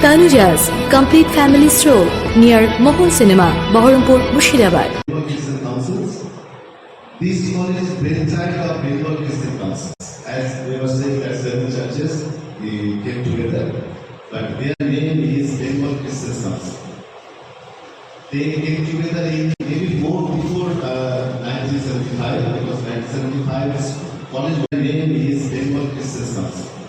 Tanuja's complete family stroll near Mohol Cinema, Baharampur, Mushirabad. Councils. These colleges brainchild of Bengal Christian Councils. As we were saying that seven churches they came together, but their name is Bengal Christian Council. They came together in maybe more before uh, 1975 because 1975 is college name is Bengal Christian Council.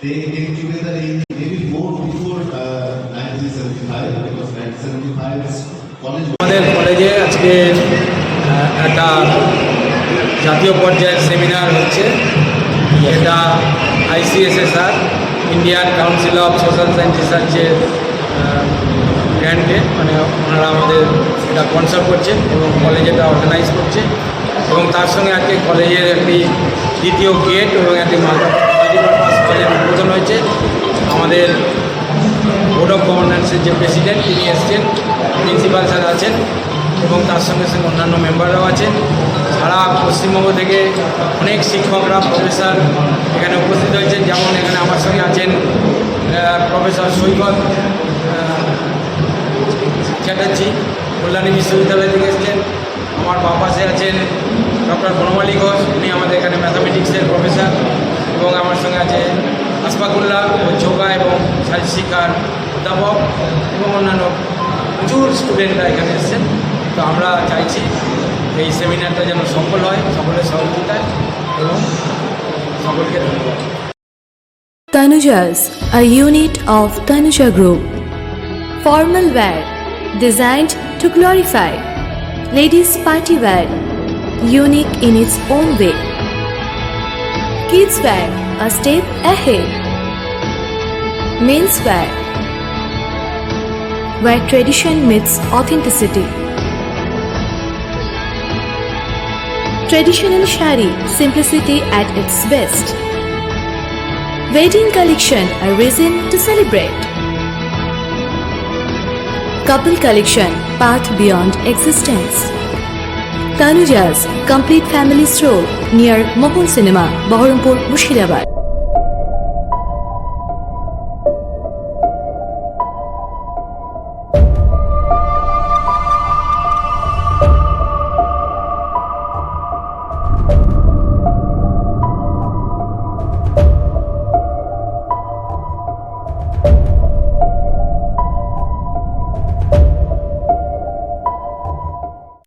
They came together in maybe more before uh, 1975 because 1975 is college. আমাদের কলেজে আজকে একটা জাতীয় পর্যায়ের seminar হচ্ছে। এটা I C S S R Indian council of social science রিসার্চের গ্র্যান্ডে মানে ওনারা আমাদের এটা স্পন্সর করছে এবং কলেজ এটা অর্গানাইজ করছে। এবং তার সঙ্গে আজকে কলেজের একটি দ্বিতীয় গেট এবং একটি মাল্টিপারপাস কলেজ উদ্বোধন হয়েছে। আমাদের বোর্ড অফ গভর্নেন্সের যে প্রেসিডেন্ট তিনি এসছেন প্রিন্সিপাল স্যার আছেন এবং তার সঙ্গে সঙ্গে অন্যান্য মেম্বাররাও আছেন। সারা পশ্চিমবঙ্গ থেকে অনেক শিক্ষকরা প্রফেসর এখানে উপস্থিত হয়েছেন। যেমন এখানে আমার সঙ্গে আছেন প্রফেসর সৈকত চ্যাটার্জি, কল্যাণী বিশ্ববিদ্যালয় থেকে এসছেন। আমার বাম পাশে আছেন, ডক্টর বনমালী ঘোষ, উনি আমাদের এখানে ম্যাথামেটিক্সের প্রফেসর এবং আমার সঙ্গে আছে আসফাকুল্লাহ ও যোগা এবং শিক্ষার অধ্যাপক এবং অন্যান্য প্রচুর স্টুডেন্টরা এখানে এসেছেন তো আমরা চাইছি এই সেমিনারটা যেন সফল হয় সকলের সহযোগিতায় এবং সকলকে ধন্যবাদ Tanuja's, a unit of Tanuja Group. Formal wear, designed to glorify. Ladies' party wear, unique in its own way. Kids wear, a step ahead. Wear, where tradition meets authenticity. Traditional shari, simplicity at its best. Wedding collection, a reason to celebrate. Couple collection, path beyond existence. Tanuja's complete family stroll near Mohol Cinema, Baharampur, Mushirabad.